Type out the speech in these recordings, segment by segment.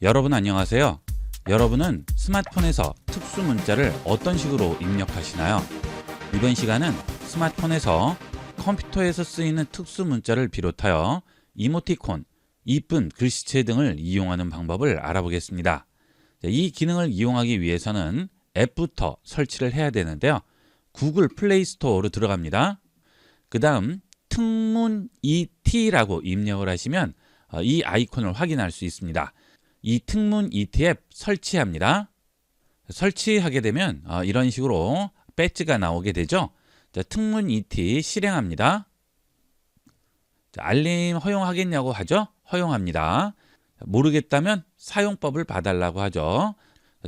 여러분 안녕하세요. 여러분은 스마트폰에서 특수 문자를 어떤 식으로 입력하시나요? 이번 시간은 스마트폰에서 컴퓨터에서 쓰이는 특수 문자를 비롯하여 이모티콘, 이쁜 글씨체 등을 이용하는 방법을 알아보겠습니다. 자, 이 기능을 이용하기 위해서는 앱부터 설치를 해야 되는데요. 구글 플레이 스토어로 들어갑니다. 그 다음 특문 ET라고 입력을 하시면 어, 이 아이콘을 확인할 수 있습니다. 이 특문 ET 앱 설치합니다. 설치하게 되면 어, 이런 식으로 배지가 나오게 되죠. 자, 특문 ET 실행합니다. 자, 알림 허용하겠냐고 하죠. 허용합니다. 모르겠다면 사용법을 봐달라고 하죠.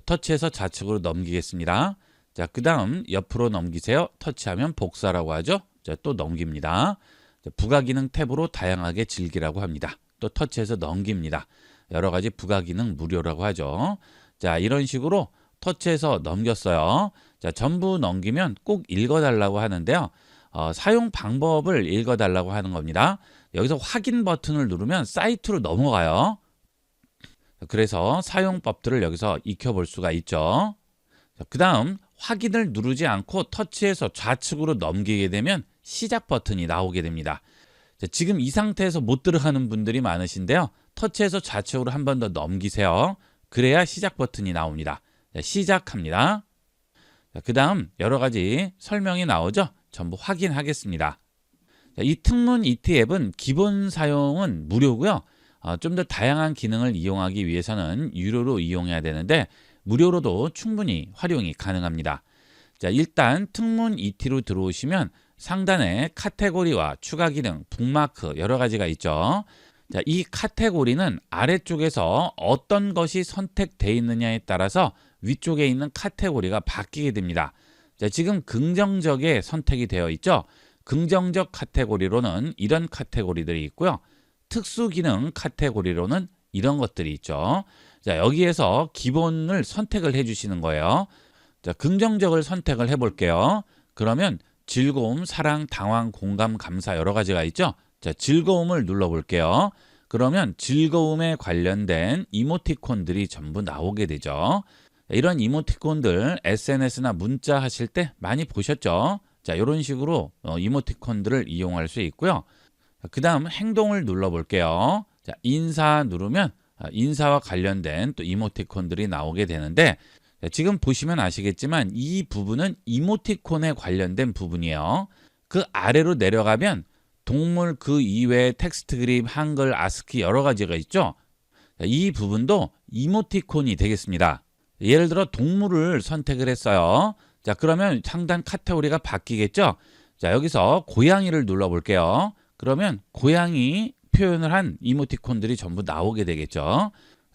터치해서 좌측으로 넘기겠습니다. 자, 그 다음 옆으로 넘기세요. 터치하면 복사라고 하죠. 자, 또 넘깁니다. 자, 부가 기능 탭으로 다양하게 즐기라고 합니다. 또 터치해서 넘깁니다. 여러 가지 부가 기능 무료라고 하죠. 자, 이런 식으로 터치해서 넘겼어요. 자, 전부 넘기면 꼭 읽어달라고 하는데요. 어, 사용 방법을 읽어달라고 하는 겁니다. 여기서 확인 버튼을 누르면 사이트로 넘어가요. 그래서 사용법들을 여기서 익혀볼 수가 있죠. 그 다음 확인을 누르지 않고 터치해서 좌측으로 넘기게 되면 시작 버튼이 나오게 됩니다. 자, 지금 이 상태에서 못 들어가는 분들이 많으신데요. 터치해서 좌측으로 한 번 더 넘기세요. 그래야 시작 버튼이 나옵니다. 자, 시작합니다. 그 다음 여러 가지 설명이 나오죠. 전부 확인하겠습니다. 자, 이 특문 ET 앱은 기본 사용은 무료고요. 어, 좀더 다양한 기능을 이용하기 위해서는 유료로 이용해야 되는데 무료로도 충분히 활용이 가능합니다. 자, 일단 특문 ET로 들어오시면 상단에 카테고리와 추가 기능, 북마크 여러 가지가 있죠. 자, 이 카테고리는 아래쪽에서 어떤 것이 선택되어 있느냐에 따라서 위쪽에 있는 카테고리가 바뀌게 됩니다. 자, 지금 긍정적에 선택이 되어 있죠. 긍정적 카테고리로는 이런 카테고리들이 있고요. 특수 기능 카테고리로는 이런 것들이 있죠. 자, 여기에서 기본을 선택을 해 주시는 거예요. 자, 긍정적을 선택을 해 볼게요. 그러면 즐거움, 사랑, 당황, 공감, 감사 여러 가지가 있죠. 자, 즐거움을 눌러 볼게요. 그러면 즐거움에 관련된 이모티콘들이 전부 나오게 되죠. 이런 이모티콘들 SNS나 문자 하실 때 많이 보셨죠? 자, 이런 식으로 어, 이모티콘들을 이용할 수 있고요. 그 다음 행동을 눌러 볼게요. 자, 인사 누르면 아, 인사와 관련된 또 이모티콘들이 나오게 되는데 자, 지금 보시면 아시겠지만 이 부분은 이모티콘에 관련된 부분이에요. 그 아래로 내려가면 동물 그 이외에 텍스트 그립, 한글, 아스키 여러 가지가 있죠. 자, 이 부분도 이모티콘이 되겠습니다. 예를 들어 동물을 선택을 했어요. 자, 그러면 상단 카테고리가 바뀌겠죠? 자, 여기서 고양이를 눌러 볼게요. 그러면 고양이 표현을 한 이모티콘들이 전부 나오게 되겠죠.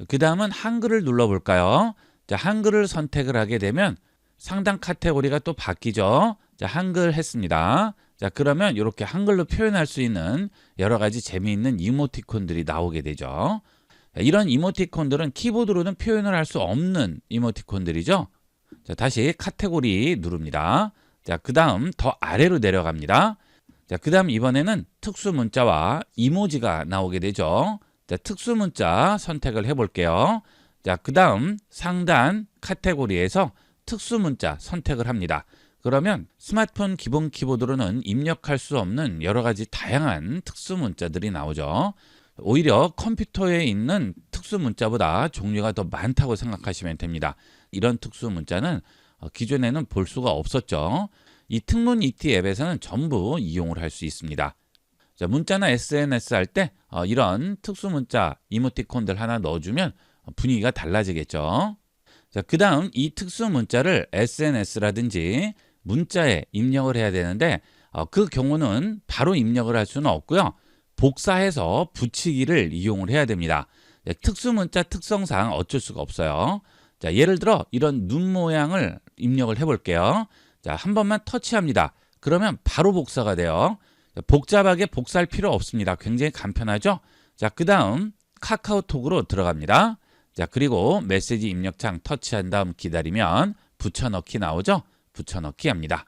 그 다음은 한글을 눌러 볼까요? 자, 한글을 선택을 하게 되면 상단 카테고리가 또 바뀌죠. 자, 한글 했습니다. 자, 그러면 이렇게 한글로 표현할 수 있는 여러 가지 재미있는 이모티콘들이 나오게 되죠. 자, 이런 이모티콘들은 키보드로는 표현을 할 수 없는 이모티콘들이죠. 자, 다시 카테고리 누릅니다. 자, 그 다음 더 아래로 내려갑니다. 자, 그 다음 이번에는 특수 문자와 이모지가 나오게 되죠. 자, 특수 문자 선택을 해볼게요. 자, 그 다음 상단 카테고리에서 특수 문자 선택을 합니다. 그러면 스마트폰 기본 키보드로는 입력할 수 없는 여러 가지 다양한 특수 문자들이 나오죠. 오히려 컴퓨터에 있는 특수 문자보다 종류가 더 많다고 생각하시면 됩니다. 이런 특수 문자는 어, 기존에는 볼 수가 없었죠. 이 특문 ET 앱에서는 전부 이용을 할 수 있습니다. 자, 문자나 SNS 할때 어, 이런 특수 문자 이모티콘들 하나 넣어주면 분위기가 달라지겠죠. 자, 그 다음 이 특수 문자를 SNS라든지 문자에 입력을 해야 되는데 어, 그 경우는 바로 입력을 할 수는 없고요. 복사해서 붙이기를 이용을 해야 됩니다. 네, 특수 문자 특성상 어쩔 수가 없어요. 자, 예를 들어 이런 눈 모양을 입력을 해볼게요. 자, 한 번만 터치합니다. 그러면 바로 복사가 돼요. 복잡하게 복사할 필요 없습니다. 굉장히 간편하죠? 자, 그 다음 카카오톡으로 들어갑니다. 자, 그리고 메시지 입력창 터치한 다음 기다리면 붙여넣기 나오죠? 붙여넣기 합니다.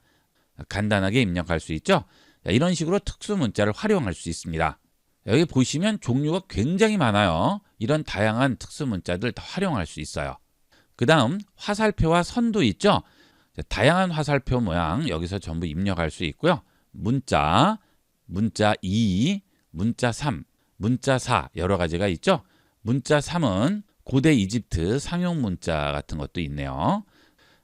간단하게 입력할 수 있죠? 자, 이런 식으로 특수 문자를 활용할 수 있습니다. 여기 보시면 종류가 굉장히 많아요. 이런 다양한 특수 문자들 다 활용할 수 있어요. 그 다음 화살표와 선도 있죠? 자, 다양한 화살표 모양 여기서 전부 입력할 수 있고요. 문자, 문자 2, 문자 3, 문자 4 여러 가지가 있죠? 문자 3은 고대 이집트 상용 문자 같은 것도 있네요.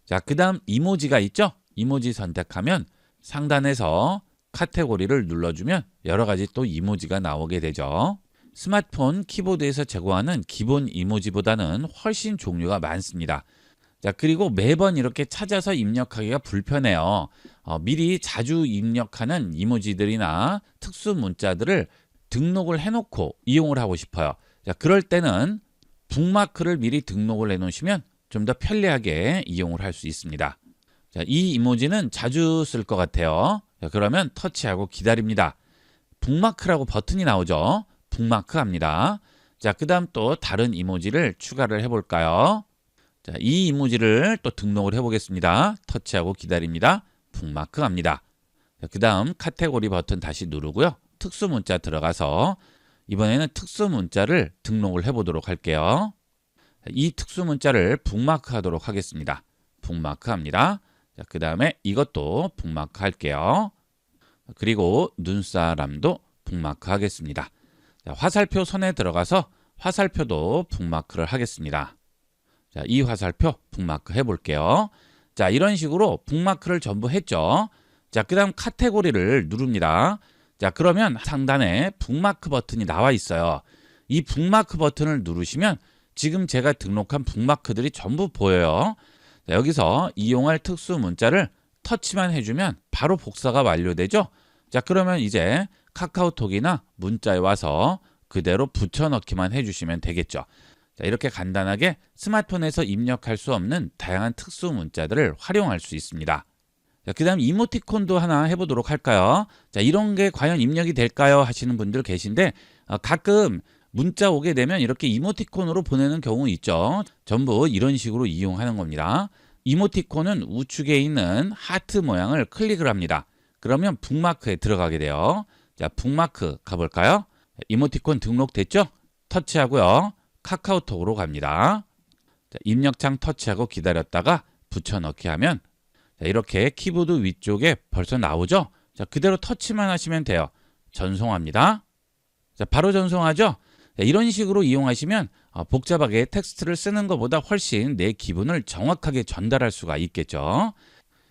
자, 그 다음 이모지가 있죠? 이모지 선택하면 상단에서 카테고리를 눌러주면 여러 가지 또 이모지가 나오게 되죠. 스마트폰 키보드에서 제공하는 기본 이모지보다는 훨씬 종류가 많습니다. 자, 그리고 매번 이렇게 찾아서 입력하기가 불편해요. 어, 미리 자주 입력하는 이모지들이나 특수 문자들을 등록을 해놓고 이용을 하고 싶어요. 자, 그럴 때는 북마크를 미리 등록을 해놓으시면 좀 더 편리하게 이용을 할 수 있습니다. 자, 이 이모지는 자주 쓸 것 같아요. 자, 그러면 터치하고 기다립니다. 북마크라고 버튼이 나오죠. 북마크 합니다. 자, 그 다음 또 다른 이모지를 추가를 해볼까요? 자, 이 이모지를 또 등록을 해보겠습니다. 터치하고 기다립니다. 북마크 합니다. 그 다음 카테고리 버튼 다시 누르고요. 특수 문자 들어가서 이번에는 특수 문자를 등록을 해보도록 할게요. 이 특수 문자를 북마크 하도록 하겠습니다. 북마크 합니다. 그 다음에 이것도 북마크 할게요. 그리고 눈사람도 북마크 하겠습니다. 자, 화살표 손에 들어가서 화살표도 북마크를 하겠습니다. 자, 이 화살표 북마크 해볼게요. 자, 이런 식으로 북마크를 전부 했죠. 자, 그 다음 카테고리를 누릅니다. 자, 그러면 상단에 북마크 버튼이 나와 있어요. 이 북마크 버튼을 누르시면 지금 제가 등록한 북마크들이 전부 보여요. 자, 여기서 이용할 특수 문자를 터치만 해주면 바로 복사가 완료되죠. 자, 그러면 이제 카카오톡이나 문자에 와서 그대로 붙여넣기만 해주시면 되겠죠. 자, 이렇게 간단하게 스마트폰에서 입력할 수 없는 다양한 특수 문자들을 활용할 수 있습니다. 자, 그 다음 이모티콘도 하나 해보도록 할까요? 자, 이런 게 과연 입력이 될까요? 하시는 분들 계신데 어, 가끔 문자 오게 되면 이렇게 이모티콘으로 보내는 경우 있죠. 전부 이런 식으로 이용하는 겁니다. 이모티콘은 우측에 있는 하트 모양을 클릭을 합니다. 그러면 북마크에 들어가게 돼요. 자, 북마크 가볼까요? 이모티콘 등록됐죠? 터치하고요. 카카오톡으로 갑니다. 자, 입력창 터치하고 기다렸다가 붙여넣기 하면 자, 이렇게 키보드 위쪽에 벌써 나오죠? 자, 그대로 터치만 하시면 돼요. 전송합니다. 자, 바로 전송하죠? 자, 이런 식으로 이용하시면 어, 복잡하게 텍스트를 쓰는 것보다 훨씬 내 기분을 정확하게 전달할 수가 있겠죠.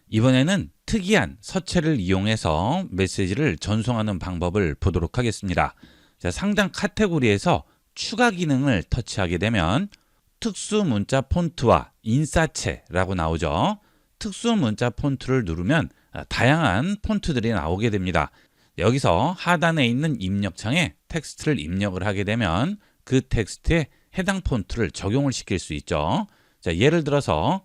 이번에는 특이한 서체를 이용해서 메시지를 전송하는 방법을 보도록 하겠습니다. 자, 상단 카테고리에서 추가 기능을 터치하게 되면 특수 문자 폰트와 인사체라고 나오죠. 특수 문자 폰트를 누르면 아, 다양한 폰트들이 나오게 됩니다. 여기서 하단에 있는 입력창에 텍스트를 입력을 하게 되면 그 텍스트에 해당 폰트를 적용을 시킬 수 있죠. 자, 예를 들어서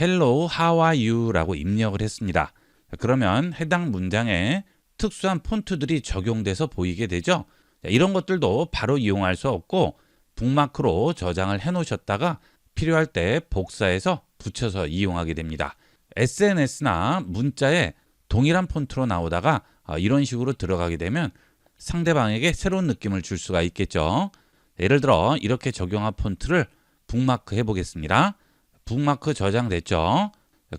Hello, how are you? 라고 입력을 했습니다. 그러면 해당 문장에 특수한 폰트들이 적용돼서 보이게 되죠. 자, 이런 것들도 바로 이용할 수 없고 북마크로 저장을 해 놓으셨다가 필요할 때 복사해서 붙여서 이용하게 됩니다. SNS나 문자에 동일한 폰트로 나오다가 어, 이런 식으로 들어가게 되면 상대방에게 새로운 느낌을 줄 수가 있겠죠. 예를 들어 이렇게 적용한 폰트를 북마크 해보겠습니다. 북마크 저장됐죠.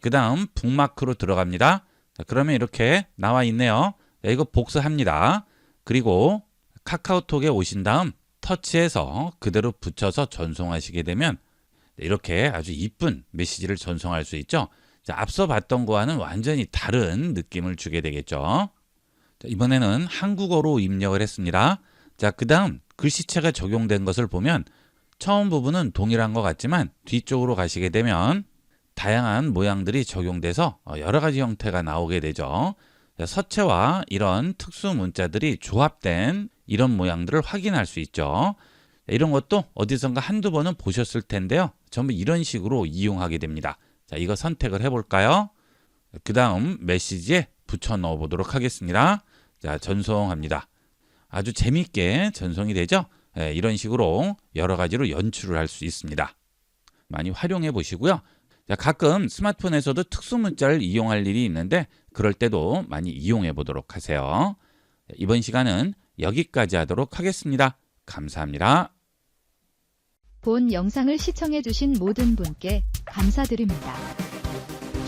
그 다음 북마크로 들어갑니다. 그러면 이렇게 나와 있네요. 이거 복사합니다. 그리고 카카오톡에 오신 다음 터치해서 그대로 붙여서 전송하시게 되면 이렇게 아주 이쁜 메시지를 전송할 수 있죠. 자, 앞서 봤던 거와는 완전히 다른 느낌을 주게 되겠죠. 자, 이번에는 한국어로 입력을 했습니다. 자, 그 다음 글씨체가 적용된 것을 보면 처음 부분은 동일한 것 같지만 뒤쪽으로 가시게 되면 다양한 모양들이 적용돼서 어, 여러 가지 형태가 나오게 되죠. 서체와 이런 특수 문자들이 조합된 이런 모양들을 확인할 수 있죠. 이런 것도 어디선가 한두 번은 보셨을 텐데요. 전부 이런 식으로 이용하게 됩니다. 자, 이거 선택을 해볼까요? 그 다음 메시지에 붙여 넣어 보도록 하겠습니다. 자, 전송합니다. 아주 재밌게 전송이 되죠? 네, 이런 식으로 여러 가지로 연출을 할 수 있습니다. 많이 활용해 보시고요. 자, 가끔 스마트폰에서도 특수 문자를 이용할 일이 있는데 그럴 때도 많이 이용해 보도록 하세요. 이번 시간은 여기까지 하도록 하겠습니다. 감사합니다. 본 영상을 시청해 주신 모든 분께 감사드립니다.